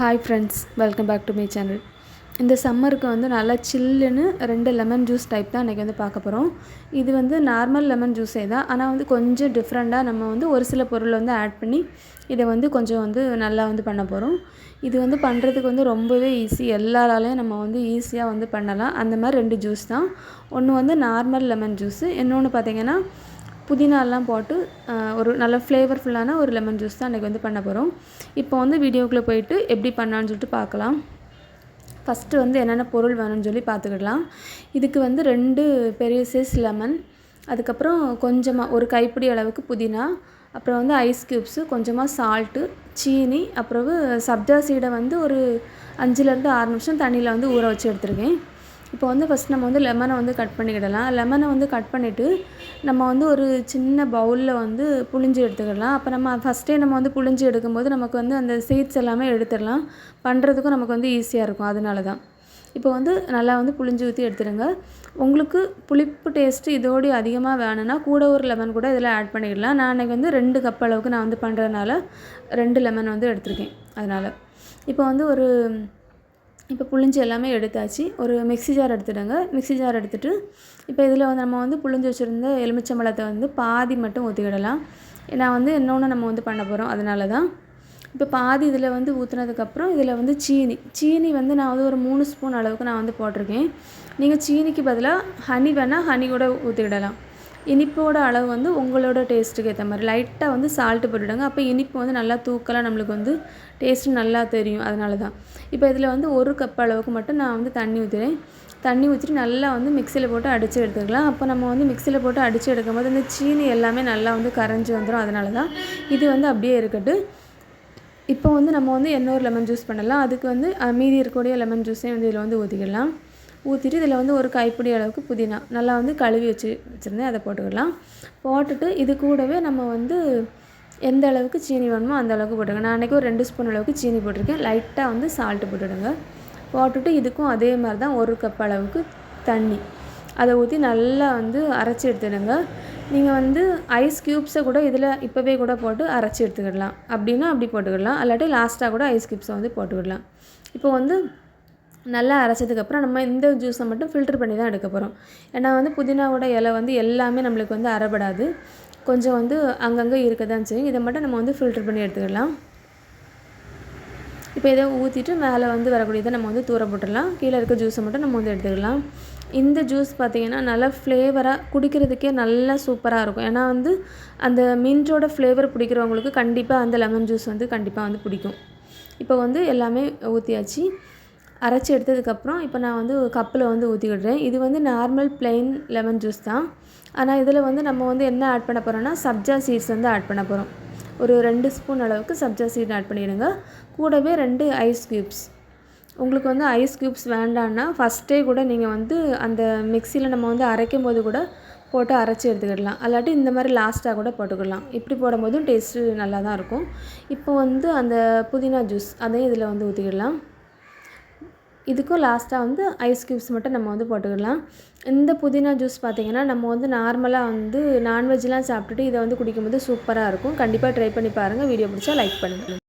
Hi friends welcome back to my channel இந்த சம்மருக்கு வந்து நல்லா சில்லுன்னு ரெண்டு லெமன் ஜூஸ் டைப் தான் இன்றைக்கி வந்து பார்க்க போகிறோம் இது வந்து நார்மல் லெமன் ஜூஸே தான். ஆனால் வந்து கொஞ்சம் டிஃப்ரெண்ட்டாக நம்ம வந்து ஒரு சில பொருள் வந்து ஆட் பண்ணி இதை வந்து கொஞ்சம் வந்து நல்லா வந்து பண்ண போகிறோம் இது வந்து பண்ணுறதுக்கு வந்து ரொம்பவே ஈஸி எல்லாராலையும் நம்ம வந்து ஈஸியாக வந்து பண்ணலாம். அந்த மாதிரி ரெண்டு ஜூஸ் தான். ஒன்று வந்து நார்மல் லெமன் ஜூஸு இன்னொன்று பார்த்திங்கன்னா புதினாலாம் போட்டு ஒரு நல்ல ஃப்ளேவர்ஃபுல்லான ஒரு லெமன் ஜூஸ் தான் அன்றைக்கி வந்து பண்ண போகிறோம் இப்போ வந்து வீடியோக்குள்ளே போயிட்டு எப்படி பண்ணான்னு சொல்லிட்டு பார்க்கலாம். ஃபஸ்ட்டு வந்து என்னென்ன பொருள் வேணும்னு சொல்லி பார்த்துக்கிடலாம். இதுக்கு வந்து ரெண்டு பெரிய சைஸ் லெமன் அதுக்கப்புறம் கொஞ்சமாக ஒரு கைப்பிடி அளவுக்கு புதினா அப்புறம் வந்து ஐஸ் க்யூப்ஸு கொஞ்சமாக சால்ட்டு சீனி அப்புறம் சப்ஜா சீடை வந்து ஒரு அஞ்சுலேருந்து ஆறு நிமிஷம் தண்ணியில் வந்து ஊற வச்சு எடுத்துருக்கேன். இப்போ வந்து ஃபஸ்ட் நம்ம வந்து லெமனை வந்து கட் பண்ணிக்கிடலாம். லெமனை வந்து கட் பண்ணிவிட்டு நம்ம வந்து ஒரு சின்ன பவுலில் வந்து புழிஞ்சு எடுத்துக்கிடலாம். அப்போ நம்ம ஃபஸ்ட்டே நம்ம வந்து புழிஞ்சு எடுக்கும்போது நமக்கு வந்து அந்த சீட்ஸ் எல்லாமே எடுத்துடலாம். பண்ணுறதுக்கும் நமக்கு வந்து ஈஸியாக இருக்கும். அதனால தான் இப்போ வந்து நல்லா வந்து புளிஞ்சு ஊற்றி எடுத்துடுங்க. உங்களுக்கு புளிப்பு டேஸ்ட்டு இதோடு அதிகமாக வேணும்னா கூட ஒரு லெமன் கூட இதில் ஆட் பண்ணிடலாம் நான் அன்றைக்கி வந்து ரெண்டு கப் அளவுக்கு நான் வந்து பண்ணுறதுனால ரெண்டு லெமன் வந்து எடுத்திருக்கேன். அதனால். இப்போ வந்து ஒரு இப்போ புளிஞ்சு எல்லாமே எடுத்தாச்சு. ஒரு மிக்ஸி ஜார் எடுத்துடுங்க. மிக்ஸி ஜார் எடுத்துகிட்டு இப்போ இதில் வந்து நம்ம வந்து புளிஞ்சு வச்சுருந்த எலுமிச்சம்பழத்தை வந்து பாதி மட்டும் ஊற்றிக்கிடலாம் ஏன்னா வந்து இன்னொன்று நம்ம வந்து பண்ண போகிறோம் அதனால தான். இப்போ பாதி இதில் வந்து ஊற்றுனதுக்கப்புறம் இதில் வந்து சீனி. சீனி வந்து நான் வந்து ஒரு மூணு ஸ்பூன் அளவுக்கு நான் வந்து போட்டிருக்கேன். நீங்கள் சீனிக்கு பதிலாக ஹனி வேணால் ஹனி கூட ஊற்றிக்கிடலாம் இனிப்போட அளவு வந்து உங்களோட டேஸ்ட்டுக்கு ஏற்ற மாதிரி. லைட்டாக வந்து சால்ட்டு போட்டுவிடுங்க அப்போ இனிப்பு வந்து நல்லா தூக்கலாக நம்மளுக்கு வந்து டேஸ்ட்டு நல்லா தெரியும். அதனால தான் இப்போ இதில் வந்து ஒரு கப் அளவுக்கு மட்டும் நான் வந்து தண்ணி ஊற்றுறேன் தண்ணி ஊற்றிட்டு நல்லா வந்து மிக்சியில் போட்டு அடித்து எடுத்துக்கலாம். அப்போ நம்ம வந்து மிக்சியில் போட்டு அடித்து எடுக்கும்போது இந்த சீனி எல்லாமே நல்லா வந்து கரைஞ்சி வந்துடும் அதனால தான் இது வந்து அப்படியே இருக்கட்டும் இப்போ வந்து நம்ம வந்து இன்னொரு லெமன் ஜூஸ் பண்ணலாம். அதுக்கு வந்து மீதி இருக்கக்கூடிய லெமன் ஜூஸையும் வந்து இதில் வந்து ஊற்றிக்கலாம் ஊற்றிட்டு இதில் வந்து ஒரு கைப்பிடி அளவுக்கு புதினா. நல்லா வந்து கழுவி வச்சு வச்சுருந்தேன். அதை போட்டுக்கலாம். போட்டுட்டு இது கூடவே நம்ம வந்து எந்த அளவுக்கு சீனி வேணுமோ அந்த அளவுக்கு போட்டுருங்க நான் அன்றைக்கி ஒரு ரெண்டு ஸ்பூன் அளவுக்கு சீனி போட்டிருக்கேன். லைட்டாக வந்து சால்ட்டு போட்டுவிடுங்க போட்டுட்டு இதுக்கும் அதே மாதிரி தான் ஒரு கப் அளவுக்கு தண்ணி. அதை ஊற்றி நல்லா வந்து அரைச்சி எடுத்துடுங்க. நீங்கள் வந்து ஐஸ் க்யூப்ஸை கூட இதில் இப்போவே கூட போட்டு அரைச்சி எடுத்துக்கிடலாம். அப்படின்னா அப்படி போட்டுக்கிடலாம். இல்லாட்டி லாஸ்ட்டாக கூட ஐஸ் க்யூப்ஸை வந்து போட்டுக்கிடலாம். இப்போ வந்து நல்லா அரைச்சதுக்கப்புறம் நம்ம இந்த ஜூஸை மட்டும் ஃபில்ட்ரு பண்ணி தான் எடுக்க போகிறோம் ஏன்னா வந்து புதினாவோட இலை வந்து எல்லாமே நம்மளுக்கு வந்து அறப்படாது கொஞ்சம் வந்து அங்கங்கே இருக்க தான் செய்யும். இதை மட்டும் நம்ம வந்து ஃபில்ட்ரு பண்ணி எடுத்துக்கலாம். இப்போ இதை ஊற்றிட்டு மேலே வந்து வரக்கூடியதை நம்ம வந்து தூர போட்டுடலாம். கீழே இருக்க ஜூஸை மட்டும் நம்ம வந்து எடுத்துக்கலாம். இந்த ஜூஸ் பார்த்திங்கன்னா நல்லா ஃப்ளேவராக குடிக்கிறதுக்கே நல்லா சூப்பராக இருக்கும். ஏன்னா வந்து அந்த மின்ட்டோட ஃப்ளேவர் பிடிக்கிறவங்களுக்கு கண்டிப்பாக அந்த லெமன் ஜூஸ் வந்து கண்டிப்பாக வந்து பிடிக்கும். இப்போ வந்து எல்லாமே ஊற்றியாச்சு அரைச்சி எடுத்ததுக்கப்புறம் இப்போ நான் வந்து கப்பில் வந்து ஊற்றிக்கிடுறேன் இது வந்து நார்மல் பிளெயின் லெமன் ஜூஸ் தான். ஆனால் இதில் வந்து நம்ம வந்து என்ன ஆட் பண்ண போகிறோம்னா சப்ஜா சீட்ஸ் வந்து ஆட் பண்ண போகிறோம் ஒரு ரெண்டு ஸ்பூன் அளவுக்கு சப்ஜா சீட் ஆட் பண்ணிவிடுங்க கூடவே ரெண்டு ஐஸ் க்யூப்ஸ் உங்களுக்கு வந்து ஐஸ் க்யூப்ஸ் வேண்டான்னா ஃபஸ்ட்டே கூட நீங்கள் வந்து அந்த மிக்சியில் நம்ம வந்து அரைக்கும் போது கூட போட்டு அரைச்சி எடுத்துக்கிடலாம். அல்லாட்டி இந்த மாதிரி லாஸ்ட்டாக கூட போட்டுக்கிடலாம். இப்படி போடும்போதும் டேஸ்ட்டு நல்லா தான் இருக்கும். இப்போ வந்து அந்த புதினா ஜூஸ் அதையும் இதில் வந்து ஊற்றிக்கிடலாம் இதுக்கும் லாஸ்ட்டாக வந்து ஐஸ் க்யூப்ஸ் மட்டும் நம்ம வந்து போட்டுக்கலாம். இந்த புதினா ஜூஸ் பார்த்திங்கன்னா நம்ம வந்து நார்மலாக வந்து நான்வெஜ்லாம் சாப்பிட்டுட்டு இதை வந்து குடிக்கும்போது சூப்பராக இருக்கும். கண்டிப்பாக ட்ரை பண்ணி பாருங்கள் வீடியோ பிடிச்சா லைக் பண்ணுங்கள்